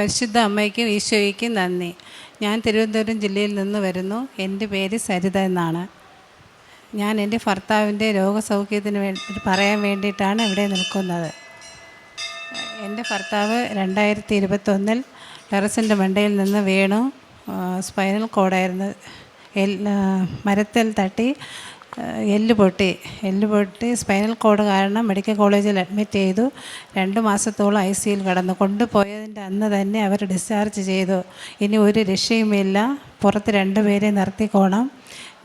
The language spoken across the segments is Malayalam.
പരിശുദ്ധ അമ്മയ്ക്കും ഈശോയ്ക്കും നന്ദി. ഞാൻ തിരുവനന്തപുരം ജില്ലയിൽ നിന്ന് വരുന്നു. എന്റെ പേര് സരിത എന്നാണ്. ഞാൻ എന്റെ ഭർത്താവിന്റെ രോഗസൗഖ്യത്തിന് വേണ്ടി പറയാൻ വേണ്ടിയിട്ടാണ് ഇവിടെ നിൽക്കുന്നത്. എന്റെ ഭർത്താവ് രണ്ടായിരത്തി ഇരുപത്തൊന്നിൽ ടെറസിന്റെ മണ്ടയിൽ നിന്ന് വീണു. സ്പൈനൽ കോഡായിരുന്നു. മരത്തിൽ തട്ടി എല്ല് പൊട്ടി. എല്ല് പൊട്ടി സ്പൈനൽ കോഡ് കാരണം മെഡിക്കൽ കോളേജിൽ അഡ്മിറ്റ് ചെയ്തു. രണ്ട് മാസത്തോളം ഐ സിയിൽ കിടന്നു. കൊണ്ടുപോയതിന്റെ അന്ന് തന്നെ അവർ ഡിസ്ചാർജ് ചെയ്തു. ഇനി ഒരു രക്ഷയുമില്ല. പുറത്ത് രണ്ടുപേരെ നിർത്തിക്കോണം.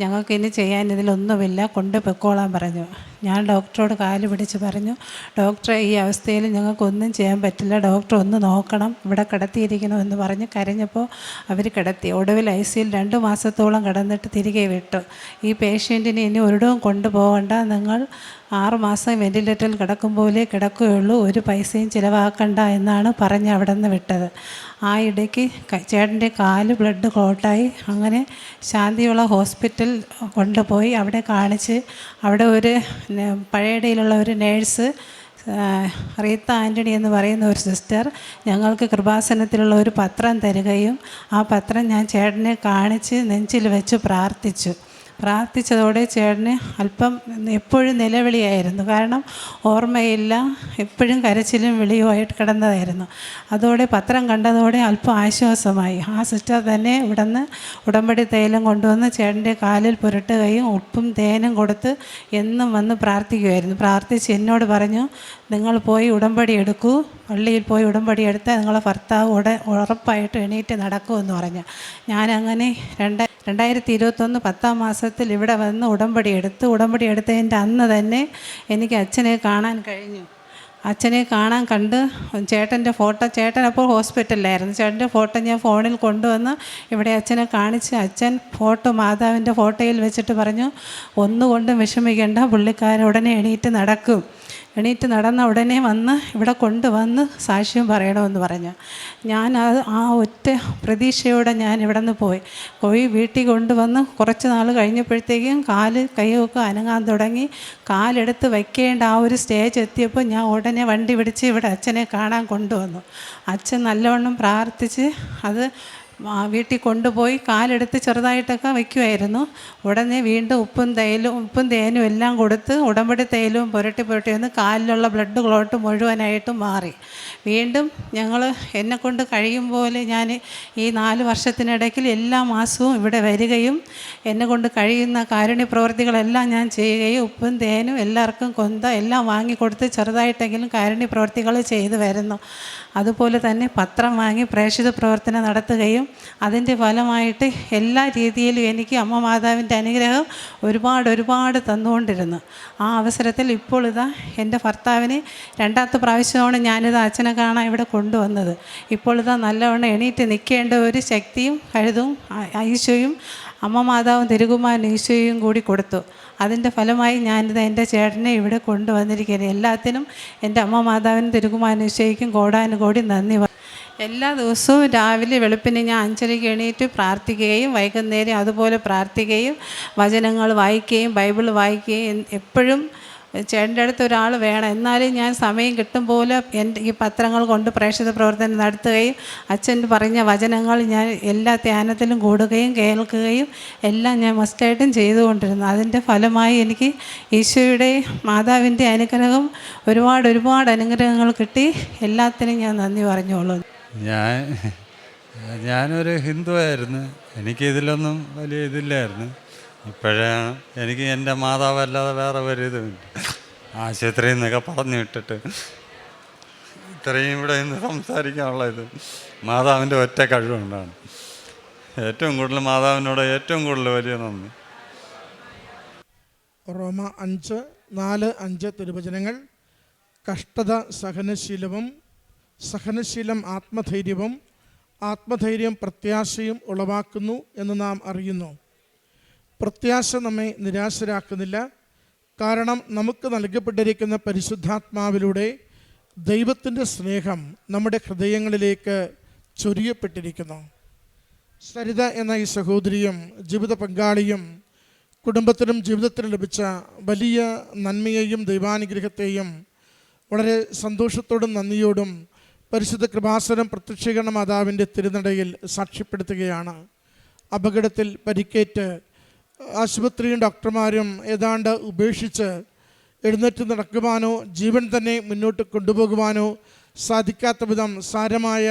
ഞങ്ങൾക്ക് ഇനി ചെയ്യാൻ ഇതിലൊന്നുമില്ല. കൊണ്ട് പൊക്കോളാൻ പറഞ്ഞു. ഞാൻ ഡോക്ടറോട് കാൽ പിടിച്ച് പറഞ്ഞു ഡോക്ടറെ ഈ അവസ്ഥയിൽ ഞങ്ങൾക്കൊന്നും ചെയ്യാൻ പറ്റില്ല. ഡോക്ടർ ഒന്ന് നോക്കണം. ഇവിടെ കിടത്തിയിരിക്കണമെന്ന് പറഞ്ഞ് കരഞ്ഞപ്പോൾ അവർ കിടത്തി. ഒടുവിൽ ഐ സിയിൽ രണ്ട് മാസത്തോളം കിടന്നിട്ട് തിരികെ വിട്ടു. ഈ പേഷ്യന്റിനെ ഇനി ഒരിടവും കൊണ്ടുപോകണ്ട. നിങ്ങൾ ആറുമാസം വെന്റിലേറ്ററിൽ കിടക്കും പോലെ കിടക്കുകയുള്ളൂ. ഒരു പൈസയും ചിലവാക്കണ്ട എന്നാണ് പറഞ്ഞ് അവിടെ നിന്ന് വിട്ടത്. ആ ഇടയ്ക്ക് ചേട്ടന്റെ കാൽ ബ്ലഡ് ക്ലോട്ടായി. അങ്ങനെ ശാന്തിയുള്ള ഹോസ്പിറ്റൽ കൊണ്ടുപോയി. അവിടെ കാണിച്ച് അവിടെ ഒരു പഴയടയിലുള്ള ഒരു നേഴ്സ് റീത്ത ആന്റണി എന്ന് പറയുന്ന ഒരു സിസ്റ്റർ ഞങ്ങൾക്ക് കൃപാസനത്തിലുള്ള ഒരു പത്രം തരികയും ആ പത്രം ഞാൻ ചേട്ടനെ കാണിച്ച് നെഞ്ചിൽ വെച്ച് പ്രാർത്ഥിച്ചു. പ്രാർത്ഥിച്ചതോടെ ചേട്ടന് അല്പം എപ്പോഴും നിലവിളിയായിരുന്നു. കാരണം ഓർമ്മയില്ല എപ്പോഴും കരച്ചിലും വിളിയുമായിട്ട് കിടന്നതായിരുന്നു. അതോടെ പത്രം കണ്ടതോടെ അല്പം ആശ്വാസമായി. ആ സിസ്റ്റർ തന്നെ ഇവിടുന്ന് ഉടമ്പടി തൈലം കൊണ്ടുവന്ന് ചേട്ടന്റെ കാലിൽ പുരട്ടുകയും ഉപ്പും തേനും കൊടുത്ത് എന്നും വന്ന് പ്രാർത്ഥിക്കുമായിരുന്നു. പ്രാർത്ഥിച്ച് എന്നോട് പറഞ്ഞു നിങ്ങൾ പോയി ഉടമ്പടി എടുക്കൂ. പള്ളിയിൽ പോയി ഉടമ്പടി എടുത്താൽ നിങ്ങളെ ഭർത്താവ് ഉട ഉറപ്പായിട്ട് എണീറ്റ് നടക്കുമെന്ന് പറഞ്ഞു. ഞാനങ്ങനെ രണ്ട് രണ്ടായിരത്തി ഇരുപത്തൊന്ന് പത്താം മാസത്തിൽ ഇവിടെ വന്ന് ഉടമ്പടി എടുത്ത് ഉടമ്പടി എടുത്തതിന്റെ അന്ന് തന്നെ എനിക്ക് അച്ഛനെ കാണാൻ കഴിഞ്ഞു. അച്ഛനെ കാണാൻ കണ്ട് ചേട്ടന്റെ ഫോട്ടോ ചേട്ടൻ അപ്പോൾ ഹോസ്പിറ്റലിലായിരുന്നു. ചേട്ടന്റെ ഫോട്ടോ ഞാൻ ഫോണിൽ കൊണ്ടുവന്ന് ഇവിടെ അച്ഛനെ കാണിച്ച് അച്ഛൻ ഫോട്ടോ മാതാവിന്റെ ഫോട്ടോയിൽ വെച്ചിട്ട് പറഞ്ഞു ഒന്നുകൊണ്ടും വിഷമിക്കേണ്ട പുള്ളിക്കാരൻ ഉടനെ എണീറ്റ് നടക്കും. എണീറ്റ് നടന്ന ഉടനെ വന്ന് ഇവിടെ കൊണ്ടുവന്ന് സാക്ഷ്യം പറയണമെന്ന് പറഞ്ഞു. ഞാൻ അത് ആ ഒറ്റ പ്രതീക്ഷയോടെ ഞാൻ ഇവിടെ നിന്ന് പോയി. പോയി വീട്ടിൽ കൊണ്ടുവന്ന് കുറച്ച് നാൾ കഴിഞ്ഞപ്പോഴത്തേക്കും കാൽ കൈയൊക്കെ അനങ്ങാൻ തുടങ്ങി. കാലെടുത്ത് വയ്ക്കേണ്ട ആ ഒരു സ്റ്റേജ് എത്തിയപ്പോൾ ഞാൻ ഉടനെ വണ്ടി പിടിച്ച് ഇവിടെ അച്ഛനെ കാണാൻ കൊണ്ടുവന്നു. അച്ഛൻ നല്ലവണ്ണം പ്രാർത്ഥിച്ച് അത് വീട്ടിൽ കൊണ്ടുപോയി കാലെടുത്ത് ചെറുതായിട്ടൊക്കെ വയ്ക്കുമായിരുന്നു ഉടനെ വീണ്ടും ഉപ്പും തേയിലും ഉപ്പും തേനും എല്ലാം കൊടുത്ത് ഉടമ്പടി തേയിലും പുരട്ടി പുരട്ടി വന്ന് കാലിലുള്ള ബ്ലഡ് ക്ലോട്ട് മുഴുവനായിട്ടും മാറി. വീണ്ടും ഞങ്ങൾ എന്നെക്കൊണ്ട് കഴിയും പോലെ ഞാൻ ഈ നാല് വർഷത്തിനിടയ്ക്കിൽ എല്ലാ മാസവും ഇവിടെ വരികയും എന്നെ കൊണ്ട് കഴിയുന്ന കാരുണ്യ പ്രവർത്തികളെല്ലാം ഞാൻ ചെയ്യുകയും ഉപ്പും തേനും എല്ലാവർക്കും കൊന്ത എല്ലാം വാങ്ങിക്കൊടുത്ത് ചെറുതായിട്ടെങ്കിലും കാരുണ്യ പ്രവർത്തികൾ ചെയ്തു വരുന്നു. അതുപോലെ തന്നെ പത്രം വാങ്ങി പ്രേക്ഷിത പ്രവർത്തനം നടത്തുകയും അതിന്റെ ഫലമായിട്ട് എല്ലാ രീതിയിലും എനിക്ക് അമ്മ മാതാവിന്റെ അനുഗ്രഹം ഒരുപാട് ഒരുപാട് തന്നുകൊണ്ടിരുന്നു. ആ അവസരത്തിൽ ഇപ്പോൾ ഇതാ എന്റെ ഭർത്താവിനെ രണ്ടാമത്തെ പ്രാവശ്യമാണ് ഞാനിത് അച്ഛനെ കാണാൻ ഇവിടെ കൊണ്ടുവന്നത്. ഇപ്പോൾ ഇതാ നല്ലവണ്ണം എണീറ്റ് നിൽക്കേണ്ട ഒരു ശക്തിയും കഴുതും ഈശോയും അമ്മ മാതാവും തിരുകുമാരൻ ഈശോയും കൂടി കൊടുത്തു. അതിന്റെ ഫലമായി ഞാനിത് എന്റെ ചേട്ടനെ ഇവിടെ കൊണ്ടുവന്നിരിക്കുന്നത് എല്ലാത്തിനും എന്റെ അമ്മ മാതാവിനും തിരുകുമാരൻ ഈശോയ്ക്കും കോടാനുകോടി നന്ദി. പറ- എല്ലാ ദിവസവും രാവിലെ വെളുപ്പിന് ഞാൻ അഞ്ചരയ്ക്ക് എണീറ്റ് പ്രാർത്ഥിക്കുകയും വൈകുന്നേരം അതുപോലെ പ്രാർത്ഥിക്കുകയും വചനങ്ങൾ വായിക്കുകയും ബൈബിൾ വായിക്കുകയും എപ്പോഴും ചേട്ടന്റെ അടുത്ത് ഒരാൾ വേണം. എന്നാലും ഞാൻ സമയം കിട്ടും പോലെ എന്റെ ഈ പത്രങ്ങൾ കൊണ്ട് പ്രേക്ഷിത പ്രവർത്തനം നടത്തുകയും അച്ഛൻ പറഞ്ഞ വചനങ്ങൾ ഞാൻ എല്ലാ ധ്യാനത്തിലും കൂടുകയും കേൾക്കുകയും എല്ലാം ഞാൻ മസ്റ്റായിട്ടും ചെയ്തുകൊണ്ടിരുന്നു. അതിന്റെ ഫലമായി എനിക്ക് ഈശോയുടെ മാതാവിന്റെ അനുഗ്രഹം ഒരുപാട് ഒരുപാട് അനുഗ്രഹങ്ങൾ കിട്ടി. എല്ലാത്തിനും ഞാൻ നന്ദി പറഞ്ഞോളൂ. ഞാൻ ഞാനൊരു ഹിന്ദു ആയിരുന്നു എനിക്കിതിലൊന്നും വലിയ ഇതില്ലായിരുന്നു. ഇപ്പോഴാണ് എനിക്ക് എന്റെ മാതാവല്ലാതെ വേറെ ഒരു ഇതുമില്ല. ആശുപത്രിയിൽ നിന്നൊക്കെ പറഞ്ഞു വിട്ടിട്ട് ഇത്രയും ഇവിടെ നിന്ന് സംസാരിക്കാനുള്ള ഇത്. മാതാവിന്റെ ഒറ്റ കഴിവുകൊണ്ടാണ്. ഏറ്റവും കൂടുതൽ മാതാവിനോട് ഏറ്റവും കൂടുതൽ വലിയ നന്ദി. റോമ അഞ്ച് നാല് അഞ്ച് തിരുവചനങ്ങൾ. കഷ്ടത സഹനശീലവും സഹനശീലം ആത്മധൈര്യവും ആത്മധൈര്യം പ്രത്യാശയും ഉളവാക്കുന്നു എന്ന് നാം അറിയുന്നു. പ്രത്യാശ നമ്മെ നിരാശരാക്കുന്നില്ല. കാരണം നമുക്ക് നൽകപ്പെട്ടിരിക്കുന്ന പരിശുദ്ധാത്മാവിലൂടെ ദൈവത്തിന്റെ സ്നേഹം നമ്മുടെ ഹൃദയങ്ങളിലേക്ക് ചൊരിയപ്പെട്ടിരിക്കുന്നു. സരിത എന്ന ഈ സഹോദരിയും ജീവിത പങ്കാളിയും കുടുംബത്തിനും ജീവിതത്തിനും ലഭിച്ച വലിയ നന്മയെയും ദൈവാനുഗ്രഹത്തെയും വളരെ സന്തോഷത്തോടും നന്ദിയോടും പരിശുദ്ധ കൃപാസനം പ്രത്യക്ഷീകരണ മാതാവിന്റെ തിരുനടയിൽ സാക്ഷ്യപ്പെടുത്തുകയാണ്. അപകടത്തിൽ പരിക്കേറ്റ് ആശുപത്രിയും ഡോക്ടർമാരും ഏതാണ്ട് ഉപേക്ഷിച്ച് എഴുന്നേറ്റ് നടക്കുവാനോ ജീവൻ തന്നെ മുന്നോട്ട് കൊണ്ടുപോകുവാനോ സാധിക്കാത്ത വിധം സാരമായ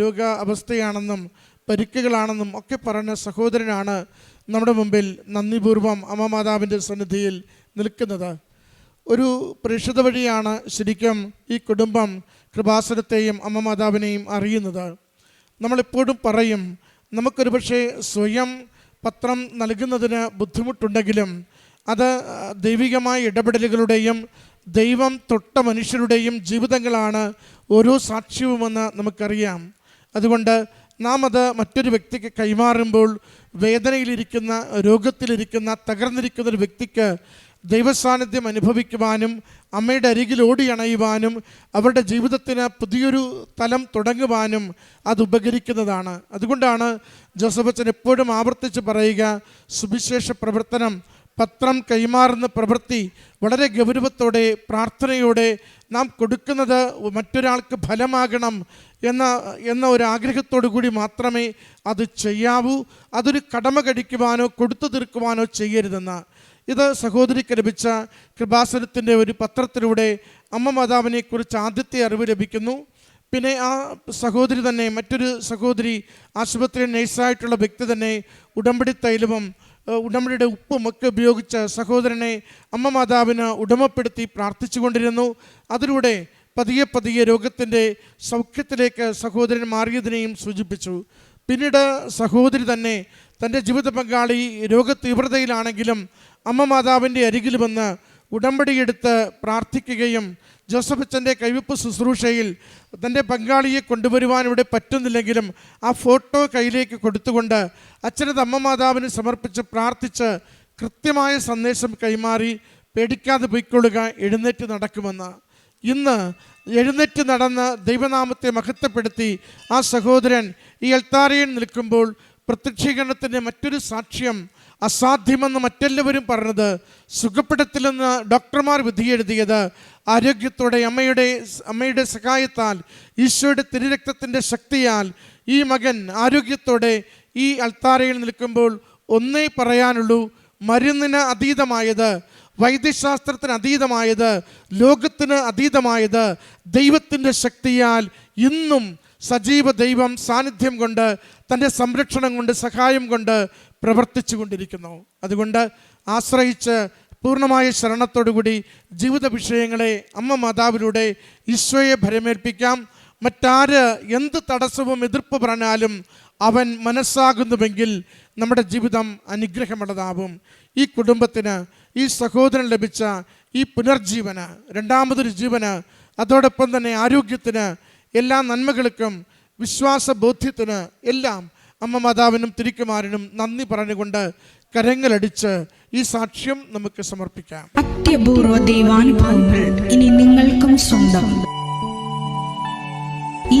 രോഗ അവസ്ഥയാണെന്നും പരിക്കുകളാണെന്നും ഒക്കെ പറഞ്ഞ സഹോദരനാണ് നമ്മുടെ മുമ്പിൽ നന്ദിപൂർവം അമ്മ മാതാവിന്റെ സന്നിധിയിൽ നിൽക്കുന്നത്. ഒരു പ്രേക്ഷിത വഴിയാണ് ശരിക്കും ഈ കുടുംബം കൃപാസനത്തെയും അമ്മ മാതാവിനെയും അറിയുന്നത്. നമ്മളെപ്പോഴും പറയും നമുക്കൊരു പക്ഷേ സ്വയം പത്രം നൽകുന്നതിന് ബുദ്ധിമുട്ടുണ്ടെങ്കിലും അത് ദൈവികമായ ഇടപെടലുകളുടെയും ദൈവം തൊട്ട മനുഷ്യരുടെയും ജീവിതങ്ങളാണ് ഓരോ സാക്ഷ്യവുമെന്ന് നമുക്കറിയാം. അതുകൊണ്ട് നാം അത് മറ്റൊരു വ്യക്തിക്ക് കൈമാറുമ്പോൾ വേദനയിലിരിക്കുന്ന രോഗത്തിലിരിക്കുന്ന തകർന്നിരിക്കുന്ന ഒരു വ്യക്തിക്ക് ദൈവസാന്നിധ്യം അനുഭവിക്കുവാനും അമ്മയുടെ അരികിൽ ഓടി അണയുവാനും അവരുടെ ജീവിതത്തിന് പുതിയൊരു തലം തുടങ്ങുവാനും അത് ഉപകരിക്കുന്നതാണ്. അതുകൊണ്ടാണ് ജോസഫ് അച്ഛൻ എപ്പോഴും ആവർത്തിച്ച് പറയുക സുവിശേഷ പ്രവർത്തനം പത്രം കൈമാറുന്ന പ്രവൃത്തി വളരെ ഗൗരവത്തോടെ പ്രാർത്ഥനയോടെ നാം കൊടുക്കുന്നത് മറ്റൊരാൾക്ക് ഫലമാകണം എന്ന എന്ന ഒരു ആഗ്രഹത്തോടു കൂടി മാത്രമേ അത് ചെയ്യാവൂ. അതൊരു കടമ കടിക്കുവാനോ കൊടുത്തു തീർക്കുവാനോ ചെയ്യരുതെന്ന്. ഇത് സഹോദരിക്ക് ലഭിച്ച കൃപാസനത്തിന്റെ ഒരു പത്രത്തിലൂടെ അമ്മ മാതാവിനെക്കുറിച്ച് ആദ്യത്തെ അറിവ് ലഭിക്കുന്നു. പിന്നെ ആ സഹോദരി തന്നെ മറ്റൊരു സഹോദരി ആശുപത്രി നഴ്സായിട്ടുള്ള വ്യക്തി തന്നെ ഉടമ്പടി തൈലവും ഉടമ്പടിയുടെ ഉപ്പും ഒക്കെ ഉപയോഗിച്ച് സഹോദരനെ അമ്മ മാതാവിന് ഉടമപ്പെടുത്തി പ്രാർത്ഥിച്ചുകൊണ്ടിരുന്നു. അതിലൂടെ പതിയെ പതിയെ രോഗത്തിന്റെ സൗഖ്യത്തിലേക്ക് സഹോദരൻ മാറിയതിനെയും സൂചിപ്പിച്ചു. പിന്നീട് സഹോദരി തന്നെ തന്റെ ജീവിത പങ്കാളി രോഗതീവ്രതയിലാണെങ്കിലും അമ്മ മാതാവിന്റെ അരികിൽ വന്ന് ഉടമ്പടിയെടുത്ത് പ്രാർത്ഥിക്കുകയും ജോസഫ് അച്ഛന്റെ കൈവപ്പ് ശുശ്രൂഷയിൽ തന്റെ പങ്കാളിയെ കൊണ്ടുവരുവാൻ ഇവിടെ പറ്റുന്നില്ലെങ്കിലും ആ ഫോട്ടോ കയ്യിലേക്ക് കൊടുത്തുകൊണ്ട് അച്ഛനത് അമ്മ മാതാവിന് സമർപ്പിച്ച് പ്രാർത്ഥിച്ച് കൃത്യമായ സന്ദേശം കൈമാറി പേടിക്കാതെ പൊയ്ക്കൊള്ളുക എഴുന്നേറ്റ് നടക്കുമെന്ന്. ഇന്ന് എഴുന്നേറ്റ് നടന്ന് ദൈവനാമത്തെ മഹത്വപ്പെടുത്തി ആ സഹോദരൻ ഈ എൽത്താരയിൽ നിൽക്കുമ്പോൾ പ്രത്യക്ഷീകരണത്തിന്റെ മറ്റൊരു സാക്ഷ്യം അസാധ്യമെന്ന് മറ്റെല്ലാവരും പറഞ്ഞത് സുഖപ്പെടുത്തില്ലെന്ന് ഡോക്ടർമാർ വിധിയെഴുതിയത് ആരോഗ്യത്തോടെ അമ്മയുടെ അമ്മയുടെ സഹായത്താൽ ഈശോയുടെ തിരുരക്തത്തിന്റെ ശക്തിയാൽ ഈ മകൻ ആരോഗ്യത്തോടെ ഈ അൾത്താരയിൽ നിൽക്കുമ്പോൾ ഒന്നേ പറയാനുള്ളൂ മരുന്നിന് അതീതമായത് വൈദ്യശാസ്ത്രത്തിന് അതീതമായത് ലോകത്തിന് അതീതമായത് ദൈവത്തിന്റെ ശക്തിയാൽ ഇന്നും സജീവ ദൈവം സാന്നിധ്യം കൊണ്ട് തന്റെ സംരക്ഷണം കൊണ്ട് സഹായം കൊണ്ട് പ്രവർത്തിച്ചു കൊണ്ടിരിക്കുന്നു. അതുകൊണ്ട് ആശ്രയിച്ച് പൂർണമായ ശരണത്തോടുകൂടി ജീവിത വിഷയങ്ങളെ അമ്മ മാതാവിലൂടെ ഈശോയെ ഭരമേൽപ്പിക്കാം. മറ്റാര് എന്ത് തടസ്സവും എതിർപ്പ് പറഞ്ഞാലും അവൻ മനസ്സാകുന്നുവെങ്കിൽ നമ്മുടെ ജീവിതം അനുഗ്രഹമുള്ളതാവും. ഈ കുടുംബത്തിന് ഈ സഹോദരൻ ലഭിച്ച ഈ പുനർജീവന് രണ്ടാമതൊരു ജീവന് അതോടൊപ്പം തന്നെ ആരോഗ്യത്തിന് എല്ലാ നന്മകൾക്കും വിശ്വാസ ബോധ്യത്തിന് എല്ലാം അമ്മ മാതാവിനും തിരിക്കുമാരനും നന്ദി പറഞ്ഞുകൊണ്ട് കരങ്ങളടിച്ച് ഈ സാക്ഷ്യം നമുക്ക് സമർപ്പിക്കാം. അത്യപൂർവ ദൈവാനുഭവങ്ങൾ ഇനി നിങ്ങൾക്കും സ്വന്തം. ഈ